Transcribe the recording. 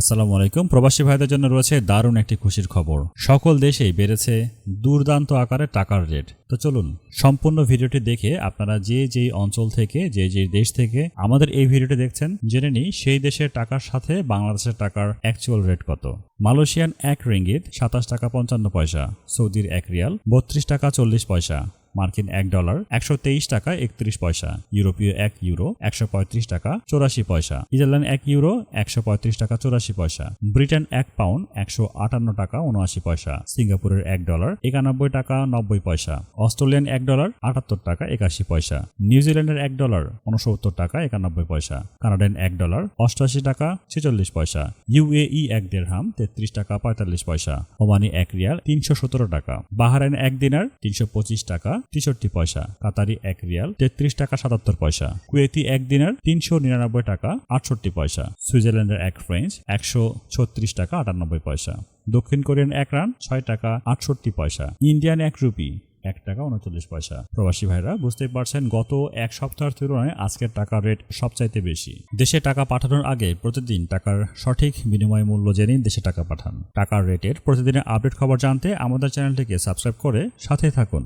আসসালামু আলাইকুম। প্রবাসী ভাইদের জন্য রয়েছে দারুণ একটি খুশির খবর। সকল দেশেই বেড়েছে দুর্দান্ত আকারে টাকার রেট। তো চলুন, সম্পূর্ণ ভিডিওটি দেখে আপনারা যে যেই অঞ্চল থেকে, যে যে দেশ থেকে আমাদের এই ভিডিওটি দেখছেন, জেনে নিই সেই দেশের টাকার সাথে বাংলাদেশের টাকার অ্যাকচুয়াল রেট কত। মালয়েশিয়ান এক রিঙ্গিত সাতাশ টাকা পঞ্চান্ন পয়সা, সৌদির এক রিয়াল বত্রিশ টাকা চল্লিশ পয়সা মার্কিন এক ডলার একশো তেইশ টাকা একত্রিশ পয়সা, ইউরোপীয় এক ইউরো একশো পঁয়ত্রিশ টাকা চৌরাশি পয়সা, ইতালিয়ান এক ইউরো একশো পঁয়ত্রিশ টাকা চৌরাশি পয়সা, ব্রিটেন এক পাউন্ড একশো আটান্ন টাকা উনআশি পয়সা, সিঙ্গাপুরের এক ডলার একানব্বই টাকা নব্বই পয়সা, অস্ট্রেলিয়ান এক ডলার আটাত্তর টাকা একাশি পয়সা নিউজিল্যান্ডের এক ডলার উনসত্তর টাকা একানব্বই পয়সা কানাডিয়ান এক ডলার অষ্টআশি টাকা ছেচল্লিশ পয়সা, ইউএই এক দেড়হাম তেত্রিশ টাকা পঁয়তাল্লিশ পয়সা, ওমানি এক রিয়াল তিনশো সতেরো টাকা, বাহারাইন এক দিনার তিনশো পঁচিশ টাকা তেষট্টি পয়সা, কাতারি এক রিয়াল, তেত্রিশ টাকা সাতাত্তর পয়সা, কুয়েতি এক দিনের তিনশো নিরানব্বই টাকা আটষট্টি পয়সা, সুইজারল্যান্ডের এক ফ্রেঞ্চ একশো ছত্রিশ টাকা আটানব্বই পয়সা, দক্ষিণ কোরিয়ান এক রান ছয় টাকা আটষট্টি পয়সা, ইন্ডিয়ান এক রুপি এক টাকা উনচল্লিশ পয়সা। প্রবাসী ভাইরা, বুঝতেই পারছেন গত এক সপ্তাহের তুলনায় আজকের টাকার রেট সবচাইতে বেশি। দেশে টাকা পাঠানোর আগে প্রতিদিন টাকার সঠিক বিনিময় মূল্য জেনে দেশে টাকা পাঠান। টাকার রেটের প্রতিদিনের আপডেট খবর জানতে আমাদের চ্যানেলটিকে সাবস্ক্রাইব করে সাথে থাকুন।